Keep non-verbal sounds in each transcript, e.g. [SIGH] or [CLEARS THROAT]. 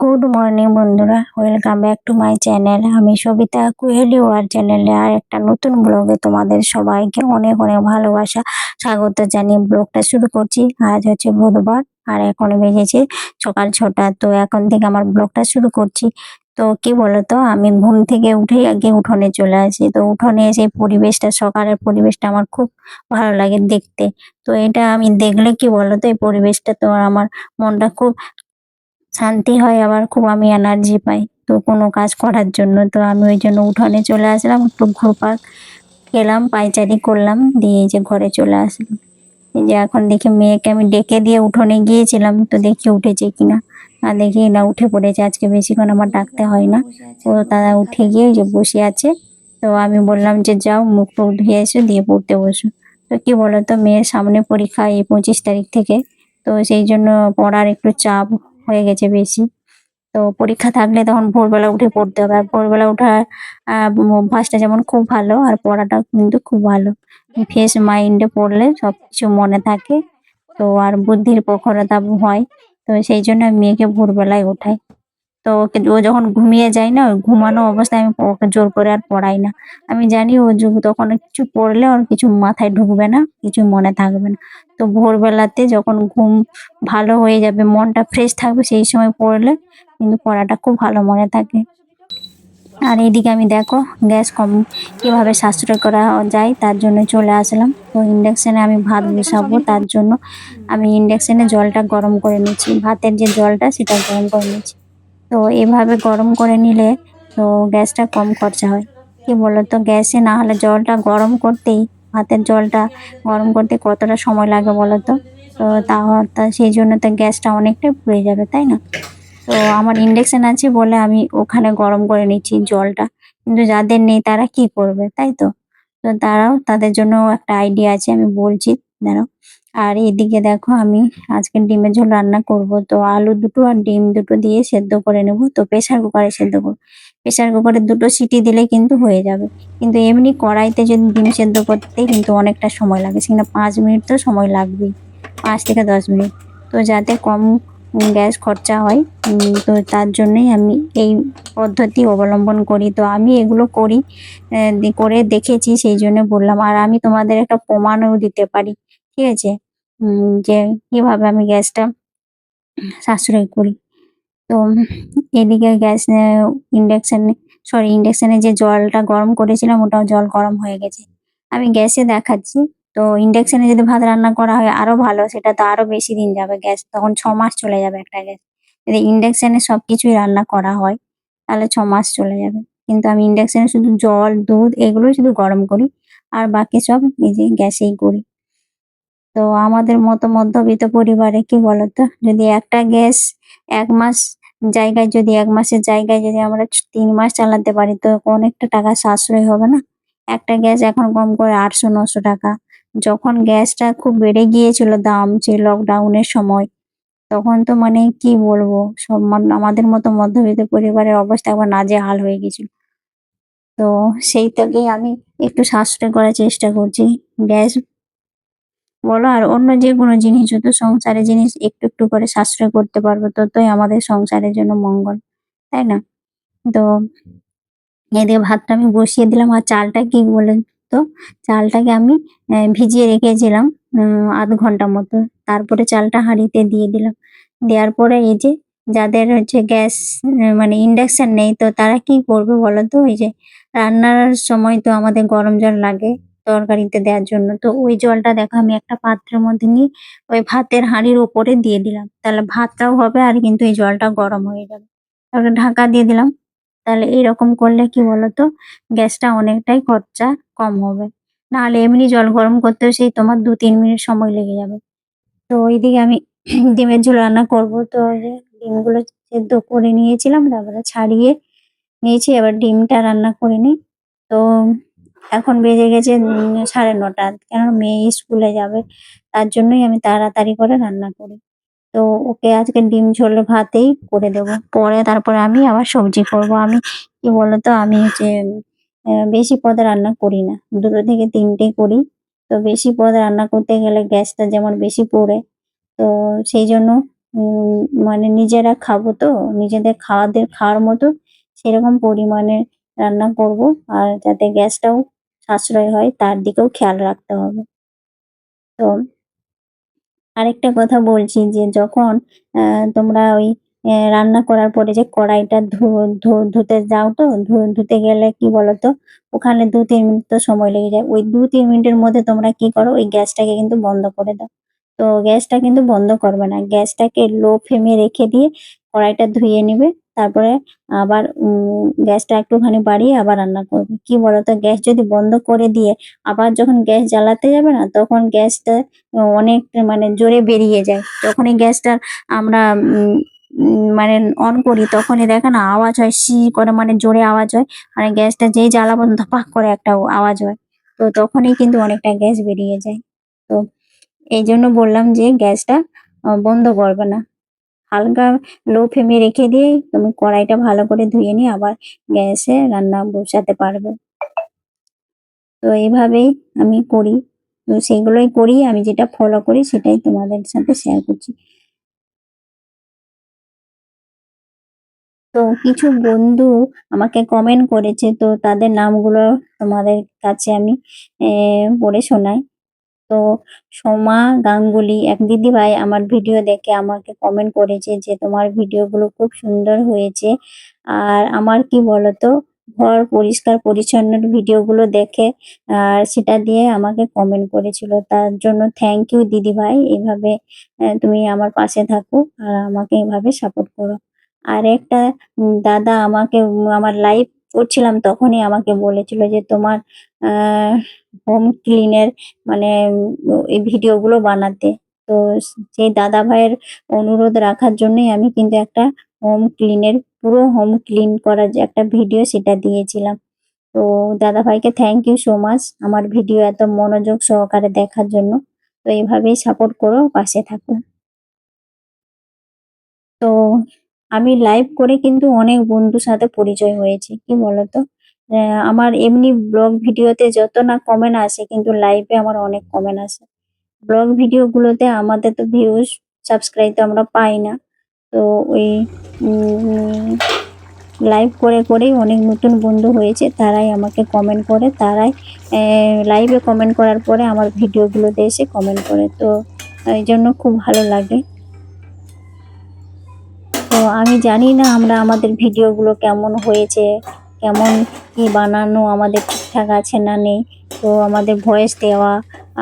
Good morning বন্ধুরা, welcome back to my channel. আমি সবিতা কুহেলি war চ্যানেলে আর একটা নতুন ব্লগে তোমাদের সবাইকে অনেক অনেক ভালোবাসা, স্বাগত জানিয়ে ব্লগটা শুরু করছি। আজ হচ্ছে বুধবার আর এখন বেজেছে সকাল ছটা, তো এখন থেকে আমার ব্লগটা শুরু করছি। তো কি বলতো, আমি ঘুম থেকে উঠেই আগে উঠোনে চলে আসি। তো উঠোনে এসে পরিবেশটা, সকালের পরিবেশটা আমার খুব ভালো লাগে দেখতে। তো এটা আমি দেখলে কি বলতো, এই পরিবেশটা তো আমার মনটা খুব শান্তি হয়, আবার খুব আমি এনার্জি পাই। তো কোনো কাজ করার জন্য, তো আমি ওই জন্য উঠোনে চলে আসলাম, একটু ঘুরপাক খেলাম, পায়চারি করলাম, দিয়ে যে ঘরে চলে আসলাম। যে এখন দেখি মেয়েকে আমি ডেকে দিয়ে উঠোনে গিয়েছিলাম, তো দেখি উঠেছে কিনা। আর দেখি না উঠে পড়েছে, আজকে বেশিক্ষণ আমার ডাকতে হয় না। ও তারা উঠে গিয়ে যে বসে আছে। তো আমি বললাম যে, যাও, মুখ টুক ধুয়ে এসো, দিয়ে পড়তে বসো। তো কি বলতো, মেয়ের সামনে পরীক্ষা এই পঁচিশ তারিখ থেকে। তো সেই জন্য পড়ার একটু চাপ হয়ে গেছে বেশি। তো পরীক্ষা থাকলে তখন ভোরবেলা উঠে পড়তে হবে। আর ভোরবেলা ওঠা অভ্যাসটা যেমন খুব ভালো, আর পড়াটা কিন্তু খুব ভালো। ফ্রেশ মাইন্ডে পড়লে সব কিছু মনে থাকে। তো আর বুদ্ধির প্রখরতা হয়। তো সেই জন্য মেয়েকে ভোরবেলায় ওঠাই তো ওকে ও যখন ঘুমিয়ে যায় না ঘুমানো অবস্থায় আমি ওকে জোর করে আর পড়াই না। আমি জানি ও তখন কিছু পড়লে ওর কিছু মাথায় ঢুকবে না, কিছু মনে থাকবে না। তো ভোরবেলাতে যখন ঘুম ভালো হয়ে যাবে, মনটা ফ্রেশ থাকবে, সেই সময় পড়লে কিন্তু পড়াটা খুব ভালো মনে থাকে। আর এইদিকে আমি দেখো, গ্যাস কম, কীভাবে সাশ্রয় করা যায় তার জন্য চলে আসলাম। তো ইন্ডাকশানে আমি ভাত বসাবো, তার জন্য আমি ইন্ডাকশানে জলটা গরম করে নিচ্ছি। ভাতের যে জলটা, সেটা গরম করে নিচ্ছি। তো এভাবে গরম করে নিলে তো গ্যাসটা কম খরচা হয়। কি বলতো? গ্যাসে না হলে জলটা গরম করতেই, ভাতের জলটা গরম করতে কতটা সময় লাগে বলো তো তো তা তা সেই জন্য তো গ্যাসটা অনেকটাই পুড়ে যাবে, তাই না? তো আমার ইন্ডাকশন আছে বলে আমি ওখানে গরম করে নিচ্ছি জলটা। কিন্তু যাদের নেই তারা কি করবে, তাই তো? তো তারাও তাদের জন্য একটা আইডিয়া আছে, আমি বলছি। দাঁড়াও। আর এদিকে দেখো আমি আজকে ডিমের ঝোল রান্না করব। তো আলু দুটো আর ডিম দুটো দিয়ে সেদ্ধ করে নেব। তো প্রেসার কুকারে সেদ্ধ করব। প্রেসার কুকারে দুটো সিটি দিলে কিন্তু হয়ে যাবে। কিন্তু এমনি কড়াইতে যদি ডিম সেদ্ধ করতে কিন্তু অনেকটা সময় লাগে। সেখানে পাঁচ মিনিট তো সময় লাগবেই। পাঁচ থেকে দশ মিনিট। তো যাতে কম গ্যাস খরচা হয় তো তার জন্যই আমি এই পদ্ধতি অবলম্বন করি। তো আমি এগুলো করি করে দেখেছি, সেই জন্য বললাম। আর আমি তোমাদের একটা প্রমাণও দিতে পারি। ঠিক আছে? যে কীভাবে আমি গ্যাসটা সাশ্রয় করি? তো এদিকে গ্যাস ইন্ডাকশানে সরি ইন্ডাকশানে যে জলটা গরম করেছিলাম, ওটাও জল গরম হয়ে গেছে। আমি গ্যাসে দেখাচ্ছি। তো ইন্ডাকশানে যদি ভাত রান্না করা হয়, আরও ভালো, সেটা তো আরও বেশি দিন যাবে গ্যাস, তখন ছ মাস চলে যাবে একটা গ্যাস। যদি ইন্ডাকশানে সবকিছুই রান্না করা হয়, তাহলে ছ মাস চলে যাবে। কিন্তু আমি ইন্ডাকশানে শুধু জল, দুধ, এগুলোই শুধু গরম করি, আর বাকি সব নিজে গ্যাসেই করি। তো আমাদের মতো মধ্যবিত্ত পরিবারে কি বলতো? যদি একটা গ্যাস এক মাস জায়গায় যদি এক মাসের জায়গায় যদি আমরা তিন মাস চালাতে পারি, তো অনেকটা টাকা সাশ্রয় হবে না? একটা গ্যাস এখন কম করে আটশো, নশো টাকা। যখন গ্যাসটা খুব বেড়ে গিয়েছিল, দাম যে লকডাউনের সময়, তখন তো মানে কি বলব? সব আমাদের মতো মধ্যবিত্ত পরিবারের অবস্থা একবার নাজেহাল হয়ে গেছিল তো সেই থেকেই আমি একটু সাশ্রয় করার চেষ্টা করছি। গ্যাস বলো, আর অন্য যে কোনো জিনিস, যত সংসারের জিনিস একটু একটু করে সাশ্রয় করতে পারব, ততই আমাদের সংসারের জন্য মঙ্গল, তাই না? তো এদিকে ভাতটা আমি বসিয়ে দিলাম, আর চালটা কি বলে তো চালটাকে আমি ভিজিয়ে রেখেছিলাম আধ ঘণ্টা মতো। তারপরে চালটা হাঁড়িতে দিয়ে দিলাম। দেওয়ার পরে এই যে যাদের হচ্ছে গ্যাস মানে ইন্ডাকশন নেই, তো তারা কি করবে বলো তো? ওই যে রান্নার সময় তো আমাদের গরম জল লাগে। তরকারিতে দেওয়ার জন্য। তো ওই জলটা দেখো আমি একটা পাত্রের মধ্যে নিয়ে ওই ভাতের হাঁড়ির ওপরে দিয়ে দিলাম। তাহলে ভাতটাও হবে আর কিন্তু এই জলটা গরম হয়ে যাবে। তারপরে ঢাকা দিয়ে দিলাম। তাহলে এরকম করলে কি বলতো? গ্যাসটা অনেকটাই খরচা কম হবে। নাহলে এমনি জল গরম করতেও সেই তোমার দু তিন মিনিট সময় লেগে যাবে। তো ওইদিকে আমি [CLEARS THROAT] ডিমের ঝোল রান্না করব। তো ডিমগুলো সেদ্ধ করে নিয়েছিলাম, তারপরে ছাড়িয়ে নিয়েছি। এবার ডিমটা রান্না করে নিই। তো এখন বেজে গেছে সাড়ে নটা। কেন মেয়ে স্কুলে যাবে তার জন্যই আমি তাড়াতাড়ি করে রান্না করি। তো ওকে আজকে ডিম ঝোল ভাতেই করে দেবো। পরে তারপরে আমি আবার সবজি করব। আমি কি বলতো আমি আহ, বেশি পদে রান্না করি না। দুটো থেকে তিনটে করি। তো বেশি পদ রান্না করতে গেলে গ্যাসটা যেমন বেশি পড়ে তো সেই জন্য মানে নিজেরা খাব তো নিজেদের খাওয়াদের খাওয়ার মতো সেরকম পরিমাণে রান্না করব। আর যাতে গ্যাসটাও সাশ্রয় হয়, তার দিকেও খেয়াল রাখতে হবে। তো আরেকটা কথা বলছি যে, যখন তোমরা ওই রান্না করার পরে যে কড়াইটা ধুতে যাও তো ধুতে গেলে কি বলতো, ওখানে দু, তিন মিনিট তো সময় লেগে যায়। ওই দু, তিন মিনিটের মধ্যে তোমরা কি করো, ওই গ্যাসটাকে কিন্তু বন্ধ করে দাও। তো গ্যাসটা কিন্তু বন্ধ করবে না। গ্যাসটাকে লো ফ্লেমে রেখে দিয়ে কড়াইটা ধুয়ে নিবে। তারপরে আবার গ্যাসটা একটুখানি বাড়িয়ে আবার রান্না করবে। কি বলতো, গ্যাস যদি বন্ধ করে দিয়ে আবার যখন গ্যাস জ্বালাতে যাবে না, তখন গ্যাসটা অনেক মানে জোরে বেরিয়ে যায়। যখনই গ্যাসটা আমরা মানে অন করি, তখনই দেখে না আওয়াজ হয় সি করে মানে জোরে আওয়াজ হয়। মানে গ্যাসটা যেই জ্বালাবো, ধপাক করে একটা আওয়াজ হয়। তো তখনই কিন্তু অনেকটা গ্যাস বেরিয়ে যায়। তো এই জন্য বললাম যে গ্যাসটা বন্ধ করবে না। হালকা লো ফ্লেমে রেখে দিয়ে তুমি কড়াইটা ভালো করে ধুয়ে নিয়ে আবার গ্যাসে রান্না বসাতে পারবে। তো এইভাবেই আমি করি। তো সেগুলোই করি, আমি যেটা ফলো করি সেটাই তোমাদের সাথে শেয়ার করছি। তো কিছু বন্ধু আমাকে কমেন্ট করেছে, তো তাদের নামগুলো তোমাদের কাছে আমি পড়ে শোনাই। তো সোমা গাঙ্গুলি এক দিদিভাই আমার ভিডিও দেখে আমাকে কমেন্ট করেছে যে তোমার ভিডিওগুলো খুব সুন্দর হয়েছে। আর আমার কি বলতো ঘর পরিষ্কার পরিচ্ছন্ন ভিডিওগুলো দেখে আর সেটা দিয়ে আমাকে কমেন্ট করেছিল। তার জন্য থ্যাংক ইউ দিদিভাই এইভাবে আহ, তুমি আমার পাশে থাকো আর আমাকে এইভাবে সাপোর্ট করো। আর একটা দাদা আমাকে আমার লাইভ করছিলাম তখনই আমাকে বলেছিল যে তোমার হোম ক্লিনের মানে এই ভিডিওগুলো বানাতে। তো সেই দাদা ভাইয়ের অনুরোধ রাখার জন্যই আমি কিন্তু একটা হোম ক্লিনের পুরো হোম ক্লিন করার যে একটা ভিডিও সেটা দিয়েছিলাম। তো দাদা ভাইকে থ্যাংক ইউ সো মাচ আমার ভিডিও এত মনোযোগ সহকারে দেখার জন্য। তো এইভাবেই সাপোর্ট করো, পাশে থাকো। তো আমি লাইভ করে কিন্তু অনেক বন্ধুর সাথে পরিচয় হয়েছে, কি বলতো? আমার এমনি ব্লগ ভিডিওতে যত না কমেন্ট আসে, কিন্তু লাইভে আমার অনেক কমেন্ট আসে। ব্লগ ভিডিও গুলোতে আমাদের তো ভিউজ সাবস্ক্রাইব তো আমরা পাই না। তো ওই লাইভ করে করেই অনেক নতুন বন্ধু হয়েছে, তারাই আমাকে কমেন্ট করে, তারাই লাইভে কমেন্ট করার পরে আমার ভিডিওগুলোতে এসে কমেন্ট করে। তো এই জন্য খুব ভালো লাগে। তো আমি জানি না আমরা আমাদের ভিডিওগুলো কেমন হয়েছে কেমন কি বানানো, আমাদের ঠিকঠাক আছে না নেই, তো আমাদের ভয়েস দেওয়া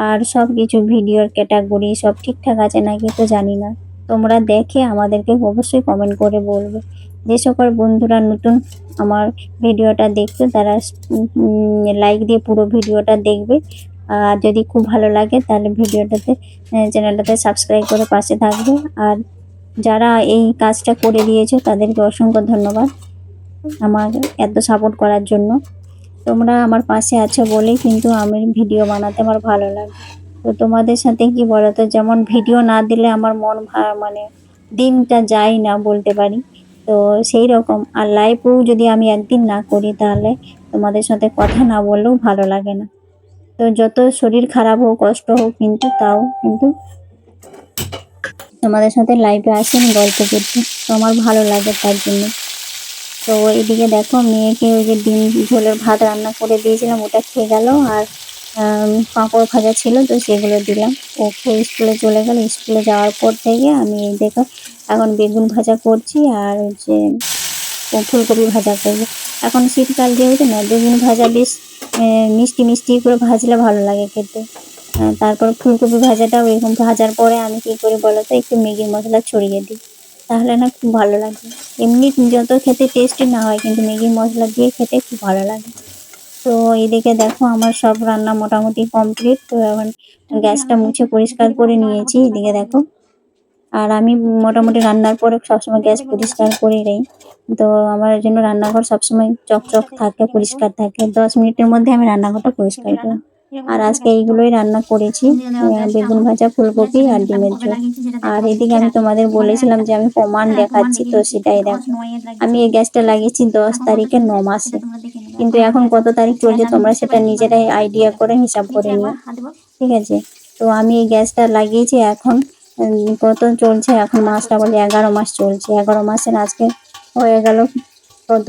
আর সব কিছু ভিডিওর ক্যাটাগরি সব ঠিকঠাক আছে নাকি তো জানি না। তোমরা দেখে আমাদেরকে অবশ্যই কমেন্ট করে বলবে। যে সকল বন্ধুরা নতুন আমার ভিডিওটা দেখছ, তারা লাইক দিয়ে পুরো ভিডিওটা দেখবে। আর যদি খুব ভালো লাগে, তাহলে ভিডিওটাতে চ্যানেলটাতে সাবস্ক্রাইব করে পাশে থাকবে। আর যারা এই কাজটা করে দিয়েছে, তাদেরকে অসংখ্য ধন্যবাদ। আমার এত সাপোর্ট করার জন্য। তোমরা আমার পাশে আছো বলেই কিন্তু আমি ভিডিও বানাতে আমার ভালো লাগে। তো তোমাদের সাথে কি বলতো, যেমন ভিডিও না দিলে আমার মন মানে দিনটা যায় না বলতে পারি। তো সেই রকম আর লাইভও যদি আমি একদিন না করি তাহলে তোমাদের সাথে কথা না বললেও ভালো লাগে না। তো যত শরীর খারাপ হোক, কষ্ট হোক কিন্তু তাও কিন্তু তোমাদের সাথে লাইভে আসেন গল্প করতে তো আমার ভালো লাগে তার জন্য। তো এদিকে দেখো মেয়েকে ওই যে ডিম, ঝোলের ভাত রান্না করে দিয়েছিলাম, ওটা খেয়ে গেল আর পাঁপড় ভাজা ছিল তো সেগুলো দিলাম। ও খেয়ে স্কুলে চলে গেল, স্কুলে যাওয়ার পর থেকে আমি এই দেখো এখন বেগুন ভাজা করছি আর ও ফুলকপি ভাজা করব। এখন শীতকাল যেহেতু না, বেগুন ভাজা বেশ মিষ্টি মিষ্টি করে ভাজলে ভালো লাগে খেতে। তারপর ফুলকপি ভাজাটাও এরকম ভাজার পরে আমি কি করি বলো তো একটু ম্যাগি মশলা ছড়িয়ে দিই। তাহলে না খুব ভালো লাগে। এমনি যত খেতে টেস্টি না হয়, কিন্তু ম্যাগি মশলা দিয়ে খেতে খুব ভালো লাগে। তো এদিকে দেখো আমার সব রান্না মোটামুটি কমপ্লিট তো এখন গ্যাসটা মুছে পরিষ্কার করে নিয়েছি, এদিকে দেখো। আর আমি মোটামুটি রান্নার পরে সবসময় গ্যাস পরিষ্কার করে নেই। তো আমার জন্য রান্নাঘর সবসময় চকচক থাকে, পরিষ্কার থাকে। দশ মিনিটের মধ্যে আমি রান্নাঘরটা পরিষ্কার করি আর আজকে এইগুলোই রান্না করেছি বেগুন ভাজা ফুলকপি আর ডিমের ঝোল। আর এদিকে আমি তোমাদের বলেছিলাম যে আমি প্রমাণ দেখাচ্ছি তো সেটাই দেখো। আমি এই গ্যাসটা লাগিয়েছি দশ তারিখে ন মাসে। কিন্তু এখন কত তারিখ চলছে তোমরা সেটা নিজেরাই আইডিয়া করে হিসাব করে নিও। ঠিক আছে তো আমি এই গ্যাসটা লাগিয়েছি এখন কত চলছে এখন মাসটা বলে এগারো মাস চলছে। এগারো মাসের আজকে হয়ে গেল কত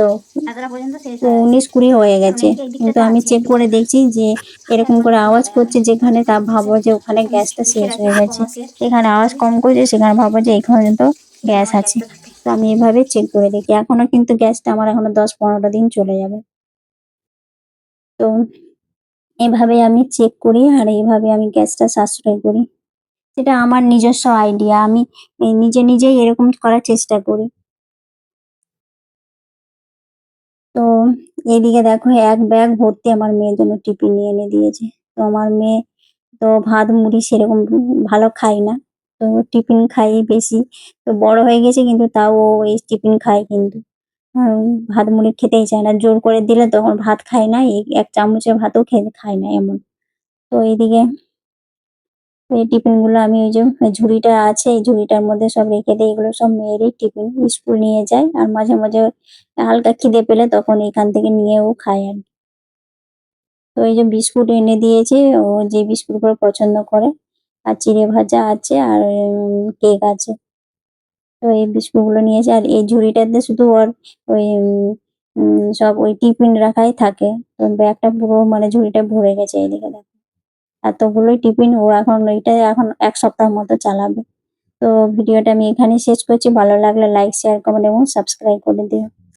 উনিশ কুড়ি হয়ে গেছে। কিন্তু আমি চেক করে দেখছি যে এরকম করে আওয়াজ করছে যেখানে তা ভাবো যে ওখানে গ্যাসটা শেষ হয়ে গেছে। এখানে আওয়াজ কম করছে, সেখানে ভাবো যে এখানে তো গ্যাস আছে। তো আমি এভাবে চেক করে দেখি। এখনও কিন্তু গ্যাসটা আমার এখনও দশ পনেরোটা দিন চলে যাবে। তো এভাবে আমি চেক করি আর এইভাবে আমি গ্যাসটা সাশ্রয় করি। সেটা আমার নিজস্ব আইডিয়া আমি নিজে নিজেই এরকম করার চেষ্টা করি। তো এদিকে দেখো এক ব্যাগ ভর্তি আমার মেয়ের জন্য টিফিন নিয়ে এনে দিয়েছে। তো আমার মেয়ে তো ভাত, মুড়ি সেরকম ভালো খায় না। তো টিফিন খাই বেশি। তো বড় হয়ে গেছে কিন্তু তাও ও এই টিফিন খায় কিন্তু। ভাত, মুড়ি খেতেই চায় না। জোর করে দিলে তখন ভাত খায় না। এক চামচের ভাতও খেতে খায় না এমন। তো এইদিকে এই টিফিনগুলো আমি ওই যে ঝুড়িটা আছে, এই ঝুড়িটার মধ্যে সব রেখে দিই। এগুলো সব মেয়েরই টিফিন। স্কুল নিয়ে যায় আর মাঝে মাঝে হালকা খিদে পেলে তখন এখান থেকে নিয়েও খায় আর তো এই যে বিস্কুট এনে দিয়েছে, ও যে বিস্কুটগুলো পছন্দ করে, আর চিড়ে ভাজা আছে আর কেক আছে। তো এই বিস্কুটগুলো নিয়েছে আর এই ঝুড়িটাতে শুধু ওর ওই সব ওই টিফিন রাখাই থাকে। তো ব্যাগটা পুরো মানে ঝুড়িটা ভরে গেছে এইদিকে দেখো। এতগুলোই টিফিন ও এখন ওইটা এখন এক সপ্তাহ মতো চালাবে। তো ভিডিওটা আমি এখানে শেষ করছি। ভালো লাগলে লাইক শেয়ার কমেন্ট এবং সাবস্ক্রাইব করে দিও।